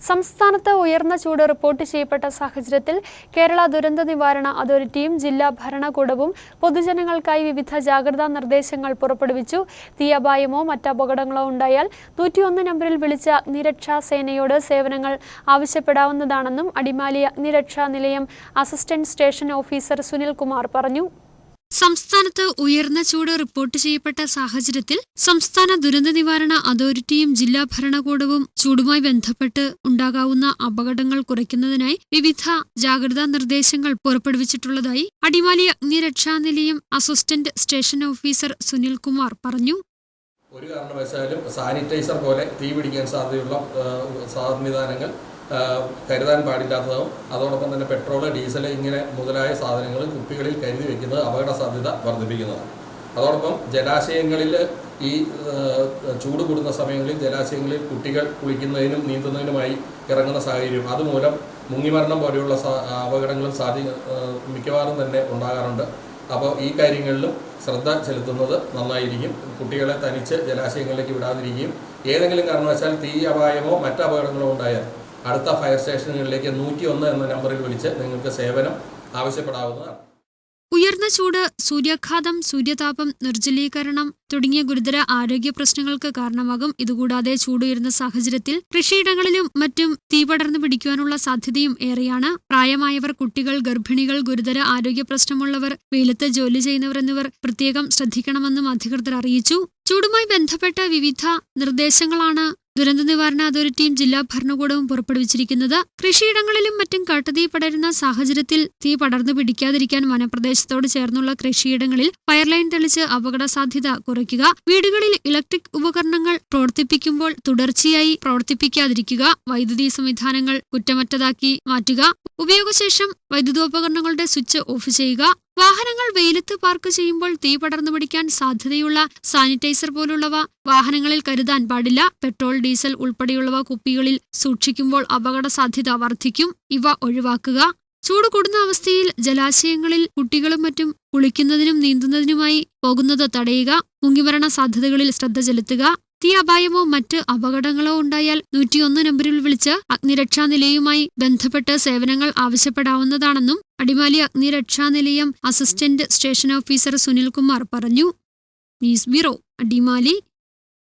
സംസ്ഥാനത്ത് ഉയർന്ന ചൂട് റിപ്പോർട്ട് ചെയ്യപ്പെട്ട സാഹചര്യത്തിൽ കേരള ദുരന്ത നിവാരണ അതോറിറ്റിയും ജില്ലാ ഭരണകൂടവും പൊതുജനങ്ങൾക്കായി വിവിധ ജാഗ്രതാ നിർദ്ദേശങ്ങൾ പുറപ്പെടുവിച്ചു. തീയപായമോ മറ്റപകടങ്ങളോ ഉണ്ടായാൽ നൂറ്റിയൊന്ന് നമ്പറിൽ വിളിച്ച അഗ്നിരക്ഷാ സേനയോട് സേവനങ്ങൾ ആവശ്യപ്പെടാവുന്നതാണെന്നും അടിമാലി അഗ്നിരക്ഷാ നിലയം assistant station officer Sunil Sunilkumar പറഞ്ഞു. സംസ്ഥാനത്ത് ഉയർന്ന ചൂട് റിപ്പോർട്ട് ചെയ്യപ്പെട്ട സാഹചര്യത്തിൽ സംസ്ഥാന ദുരന്ത നിവാരണ അതോറിറ്റിയും ജില്ലാ ഭരണകൂടവും ചൂടുമായി ബന്ധപ്പെട്ട് ഉണ്ടാകാവുന്ന അപകടങ്ങൾ കുറയ്ക്കുന്നതിനായി വിവിധ ജാഗ്രതാ നിർദ്ദേശങ്ങൾ പുറപ്പെടുവിച്ചിട്ടുള്ളതായി അടിമാലി അഗ്നിരക്ഷാ നിലയം അസിസ്റ്റന്റ് സ്റ്റേഷൻ ഓഫീസർ സുനിൽകുമാർ പറഞ്ഞു. ഒരു കാരണവശാലും സാനിറ്റൈസർ പോലെ തീ പിടിക്കാൻ സാധ്യതയുള്ള സംവിധാനങ്ങൾ കരുതാൻ പാടില്ലാത്തതും അതോടൊപ്പം തന്നെ പെട്രോൾ ഡീസൽ ഇങ്ങനെ മുതലായ സാധനങ്ങൾ കുപ്പികളിൽ കരുതി വെക്കുന്നത് അപകട സാധ്യത വർദ്ധിപ്പിക്കുന്നതാണ്. അതോടൊപ്പം ജലാശയങ്ങളിൽ ഈ ചൂട് കൂടുന്ന സമയങ്ങളിൽ ജലാശയങ്ങളിൽ കുട്ടികൾ കുളിക്കുന്നതിനും നീന്തുന്നതിനുമായി ഇറങ്ങുന്ന സാഹചര്യം അതുമൂലം മുങ്ങിമരണം പോലെയുള്ള അപകടങ്ങളും സാധ്യ മിക്കവാറും തന്നെ ഉണ്ടാകാറുണ്ട്. അപ്പോൾ ഈ കാര്യങ്ങളിലും ശ്രദ്ധ ചെലുത്തുന്നത് നന്നായിരിക്കും. കുട്ടികളെ തനിച്ച് ജലാശയങ്ങളിലേക്ക് വിടാതിരിക്കുകയും ഏതെങ്കിലും കാരണവശാൽ തീ അപായമോ മറ്റ് അപകടങ്ങളോ ഉണ്ടായാൽ അടുത്ത ഫയർ സ്റ്റേഷനുകളിലേക്ക് നൂറ്റി ഒന്ന് എന്ന നമ്പറിൽ വിളിച്ച് നിങ്ങൾക്ക് സേവനം ആവശ്യപ്പെടാവുന്നതാണ്. ഉയർന്ന ചൂട് സൂര്യാഘാതം സൂര്യതാപം നിർജലീകരണം തുടങ്ങിയ ഗുരുതര ആരോഗ്യ പ്രശ്നങ്ങൾക്ക് കാരണമാകും. ഇതുകൂടാതെ ചൂടുയരുന്ന സാഹചര്യത്തിൽ കൃഷിയിടങ്ങളിലും മറ്റും തീ പടർന്നു പിടിക്കുവാനുള്ള സാധ്യതയും ഏറെയാണ്. പ്രായമായവർ കുട്ടികൾ ഗർഭിണികൾ ഗുരുതര ആരോഗ്യ പ്രശ്നമുള്ളവർ വെയിലത്ത് ജോലി ചെയ്യുന്നവർ എന്നിവർ പ്രത്യേകം ശ്രദ്ധിക്കണമെന്നും അധികൃതർ അറിയിച്ചു. ചൂടുമായി ബന്ധപ്പെട്ട വിവിധ നിർദ്ദേശങ്ങളാണ് ദുരന്ത നിവാരണ അതോറിറ്റിയും ജില്ലാ ഭരണകൂടവും പുറപ്പെടുവിച്ചിരിക്കുന്നത് കൃഷിയിടങ്ങളിലും മറ്റും കാട്ടുതീ പടരുന്ന സാഹചര്യത്തിൽ തീ പടർന്നു പിടിക്കാതിരിക്കാൻ വനപ്രദേശത്തോട് ചേർന്നുള്ള കൃഷിയിടങ്ങളിൽ ഫയർലൈൻ തെളിച്ച് അപകട സാധ്യത കുറയ്ക്കുക വീടുകളിൽ ഇലക്ട്രിക് ഉപകരണങ്ങൾ പ്രവർത്തിപ്പിക്കുമ്പോൾ തുടർച്ചയായി പ്രവർത്തിപ്പിക്കാതിരിക്കുക വൈദ്യുതി സംവിധാനങ്ങൾ കുറ്റമറ്റതാക്കി മാറ്റുക ഉപയോഗശേഷം വൈദ്യുതോപകരണങ്ങളുടെ സ്വിച്ച് ഓഫ് ചെയ്യുക വാഹനങ്ങൾ വെയിലത്ത് പാർക്ക് ചെയ്യുമ്പോൾ തീ പടർന്നു പിടിക്കാൻ സാധ്യതയുള്ള സാനിറ്റൈസർ പോലുള്ളവ വാഹനങ്ങളിൽ കരുതാൻ പാടില്ല. പെട്രോൾ ഡീസൽ ഉൾപ്പെടെയുള്ളവ കുപ്പികളിൽ സൂക്ഷിക്കുമ്പോൾ അപകട സാധ്യത വർദ്ധിക്കും. ഇവ ഒഴിവാക്കുക. ചൂട് കൂടുന്ന അവസ്ഥയിൽ ജലാശയങ്ങളിൽ കുട്ടികളും മറ്റും കുളിക്കുന്നതിനും നീന്തുന്നതിനുമായി പോകുന്നത് തടയുക. മുങ്ങിമരണ സാധ്യതകളിൽ ശ്രദ്ധ ചെലുത്തുക. തീ അപായമോ മറ്റ് അപകടങ്ങളോ ഉണ്ടായാൽ നൂറ്റിയൊന്ന് നമ്പറിൽ വിളിച്ച് അഗ്നിരക്ഷാ നിലയവുമായി ബന്ധപ്പെട്ട് സേവനങ്ങൾ ആവശ്യപ്പെടാവുന്നതാണെന്നും അടിമാലി അഗ്നിരക്ഷാ നിലയം അസിസ്റ്റന്റ് സ്റ്റേഷൻ ഓഫീസർ സുനിൽകുമാർ പറഞ്ഞു. News bureau Adimali.